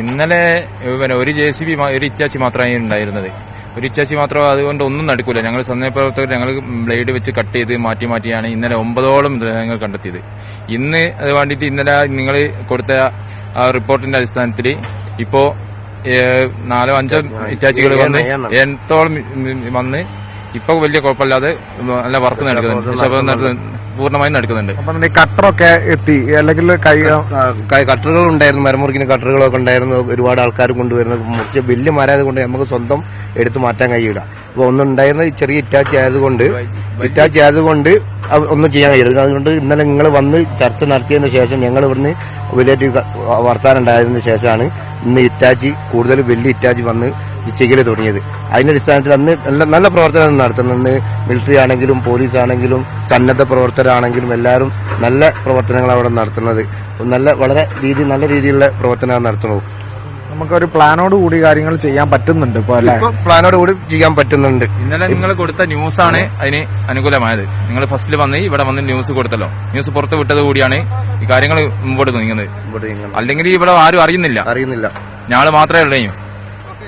ഇന്നലെ പിന്നെ ഒരു ജെ സി ബി ഒരു ഇറ്റാച്ചി മാത്രമേ ഉണ്ടായിരുന്നത്. ഒരു ഇറ്റാച്ചി മാത്രം അതുകൊണ്ട് ഒന്നും നടക്കൂല. ഞങ്ങൾ സന്നദ്ധപ്രവർത്തകർ ഞങ്ങൾ ബ്ലേഡ് വെച്ച് കട്ട് ചെയ്ത് മാറ്റി മാറ്റിയാണ് ഇന്നലെ ഒമ്പതോളം മൃതദേഹങ്ങൾ കണ്ടെത്തിയത്. ഇന്ന് അത് വേണ്ടിയിട്ട് ഇന്നലെ നിങ്ങൾ കൊടുത്ത ആ റിപ്പോർട്ടിന്റെ അടിസ്ഥാനത്തിൽ ഇപ്പോ നാലോ അഞ്ചോ ഇറ്റാച്ചികൾ വന്ന് എത്തോളം വന്ന് ഇപ്പൊ വലിയ കുഴപ്പമില്ലാതെ നല്ല വർക്ക് നടക്കുന്നുണ്ട്. പൂർണമായും നടക്കുന്നുണ്ട്. അപ്പൊ കട്ടറൊക്കെ എത്തി അല്ലെങ്കിൽ കൈ കട്ടറുകൾ ഉണ്ടായിരുന്നു മരമുറിക്കുന്ന കട്ടറുകളൊക്കെ ഉണ്ടായിരുന്നു ഒരുപാട് ആൾക്കാർ കൊണ്ടുവരുന്നത്. മുറിച്ച് വലിയ മരം കൊണ്ട് നമുക്ക് സ്വന്തം എടുത്തു മാറ്റാൻ കഴിയില്ല. അപ്പൊ ഒന്നുണ്ടായിരുന്ന ചെറിയ ഇറ്റാച്ച് ആയതുകൊണ്ട് ഇറ്റാച്ച് ആയതുകൊണ്ട് ഒന്നും ചെയ്യാൻ കഴിയില്ല. അതുകൊണ്ട് ഇന്നലെ നിങ്ങൾ വന്ന് ചർച്ച നടത്തിയതിന് ശേഷം ഞങ്ങൾ ഇവിടുന്ന് വലിയ വർത്താനം ഉണ്ടായതിനു ശേഷമാണ് ഇന്ന് ഇറ്റാച്ചി കൂടുതൽ വലിയ ഇറ്റാച്ചി വന്ന് ചെയ്യൽ തുടങ്ങിയത്. അതിന്റെ അടിസ്ഥാനത്തിൽ അന്ന് നല്ല നല്ല പ്രവർത്തനം നടത്തുന്നത്. മിലിറ്ററി ആണെങ്കിലും പോലീസ് ആണെങ്കിലും സന്നദ്ധ പ്രവർത്തകരാണെങ്കിലും എല്ലാവരും നല്ല പ്രവർത്തനങ്ങൾ അവിടെ നടത്തുന്നത്. നല്ല വളരെ രീതി നല്ല രീതിയിലുള്ള പ്രവർത്തനമാണ് നടത്തുന്നത്. നമുക്കൊരു പ്ലാനോട് കൂടി കാര്യങ്ങൾ ചെയ്യാൻ പറ്റുന്നുണ്ട് ഇപ്പൊ അല്ലെ? പ്ലാനോട് കൂടി ചെയ്യാൻ പറ്റുന്നുണ്ട്. ഇന്നലെ നിങ്ങൾ കൊടുത്ത ന്യൂസ് ആണ് അതിന് അനുകൂലമായത്. നിങ്ങൾ ഫസ്റ്റിൽ വന്ന് ഇവിടെ വന്ന് ന്യൂസ് കൊടുത്തല്ലോ. ന്യൂസ് പുറത്ത് വിട്ടത് കൂടിയാണ് ഈ കാര്യങ്ങൾ മുമ്പോട്ട് നീങ്ങുന്നത്. അല്ലെങ്കിൽ ഇവിടെ ആരും അറിയുന്നില്ല. അറിയുന്നില്ല. ഞങ്ങൾ മാത്രമേ ഉള്ളൂ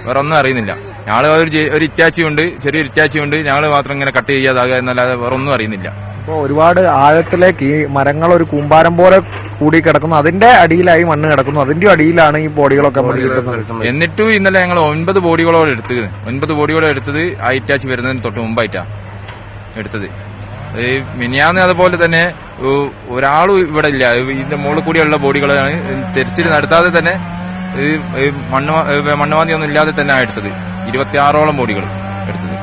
വേറെ ഒന്നും അറിയുന്നില്ല. ഞങ്ങൾ ഒരു ഒരു ഇറ്റാച്ചി ഉണ്ട് ചെറിയൊരു ഇറ്റാച്ചി ഉണ്ട്. ഞങ്ങൾ മാത്രം ഇങ്ങനെ കട്ട് ചെയ്യാതാകുക എന്നല്ലാതെ വേറെ ഒന്നും അറിയുന്നില്ല. ഇപ്പോൾ ഒരുപാട് ആഴത്തിലേക്ക് ഈ മരങ്ങൾ ഒരു കൂമ്പാരം പോലെ കൂടി കിടക്കുന്നു. അതിന്റെ അടിയിലായി മണ്ണ് കിടക്കുന്നു. അതിന്റെ അടിയിലാണ് ഈ ബോഡികളൊക്കെ എന്നിട്ടും ഇന്നലെ ഞങ്ങൾ ഒൻപത് ബോഡികളോട് എടുത്തത്. ഒൻപത് ബോഡികളോട് എടുത്തത് ആ ഇറ്റാച്ചി വരുന്നതിന് തൊട്ട് മുമ്പായിട്ടാണ് എടുത്തത്. ഈ മിനിയാന്ന് അതുപോലെ തന്നെ ഒരാളും ഇവിടെ ഇല്ല. ഇതിന്റെ മുകളിൽ കൂടിയുള്ള ബോഡികളാണ്. തെരച്ചിൽ നടത്താതെ തന്നെ ഈ മണ്ണ് മണ്ണുവാതി ഒന്നും ഇല്ലാതെ തന്നെ എടുത്തത്. ഇരുപത്തിയാറോളം ബോഡികൾ എടുത്തത്.